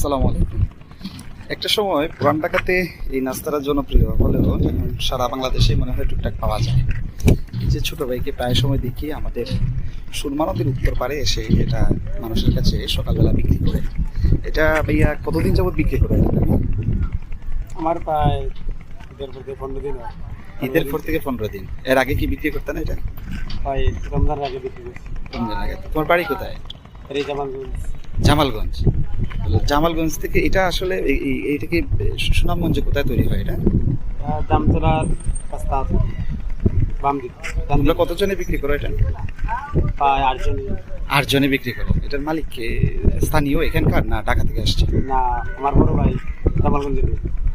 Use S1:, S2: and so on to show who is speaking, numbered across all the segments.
S1: আসসালামু আলাইকুম। একটা সময় পুরান ঢাকাতে এই নাস্তাটা জনপ্রিয় হলেও সারা বাংলাদেশে মনে হয় টুকটাক পাওয়া যায়। এই যে ছোট ভাইকে প্রায় সময় দেখি আমাদের সুরমা নদীর উত্তর পারে এসে এটা মানুষের কাছে সকালবেলা বিক্রি করে। এটা ভাইয়া কতদিন যাবত বিক্রি করে
S2: আমার প্রায় পনেরো দিন
S1: ঈদের পর থেকে পনেরো দিন। এর আগে কি বিক্রি করতেন এটা?
S2: প্রায় রমজানের আগে বিক্রি করছি।
S1: রমজান আগে। তোমার বাড়ি কোথায়?
S2: জামালগঞ্জ।
S1: জামালগঞ্জ থেকে এটা আসলে এই- এই- এইটা কি সুনামগঞ্জে কোথায় তৈরি হয় এটা?
S2: আহ, দামতলার রাস্তা বাম দিক।
S1: তোমরা কতজনে বিক্রি করো এটা?
S2: প্রায় আটজন
S1: আট জনে। বিক্রি করো। এটার মালিক কে? স্থানীয় এখানকার না ঢাকা থেকে আসছে?
S2: না আমার বড় ভাই জামালগঞ্জের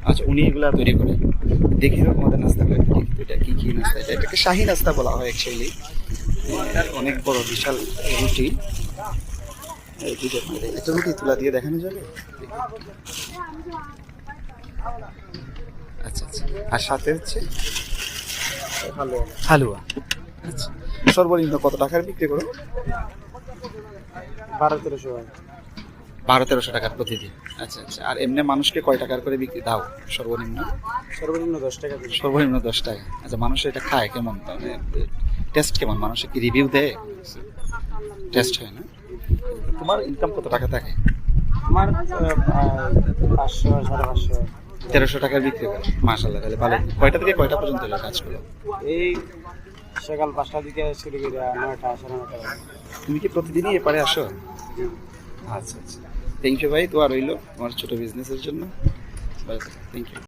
S1: আচ্ছা উনি এগুলা তৈরি করে। দেখি তো তোমাদের নাস্তাগুলো একটু দেখি এটা কি কি নাস্তা এটা? এটাকে শাহী নাস্তা বলা হয় অ্যাকচুয়ালি অনেক বড় বিশাল রুটি। এই দুইটা মানে তুলা দিয়ে দেখানো যাবে? আচ্ছা আচ্ছা। আর সাথে হচ্ছে? হালুয়া। আচ্ছা। সর্বনিম্ন কত টাকার বিক্রি করো
S2: বারো তেরোশো
S1: বারো তেরোশো টাকার প্রতিদিন। আচ্ছা আচ্ছা। আর এমনি মানুষকে কয় টাকার করে বিক্রি? দাও সর্বনিম্ন।
S2: সর্বনিম্ন দশ টাকা
S1: সর্বনিম্ন দশ টাকা। আচ্ছা মানুষ এটা খায় কেমন? মানে টেস্ট কেমন? মানুষ কি রিভিউ দেয়? টেস্ট হয় না? তোমার ইনকাম কত টাকা থাকে?
S2: আমার পাঁচশো সাড়ে পাঁচশো।
S1: তেরোশো টাকার বিক্রি করে। মাসাল্লাহ তাহলে ভালো। কয়টা থেকে কয়টা পর্যন্ত কাজ করো
S2: এই সকাল পাঁচটার দিকে শুরু করে নয়টা সাড়ে নয়টা
S1: তুমি কি প্রতিদিনই এপারে আসো? আচ্ছা আচ্ছা। থ্যাংক ইউ ভাই তো আর রইল আমার ছোট বিজনেসের জন্য। Thank you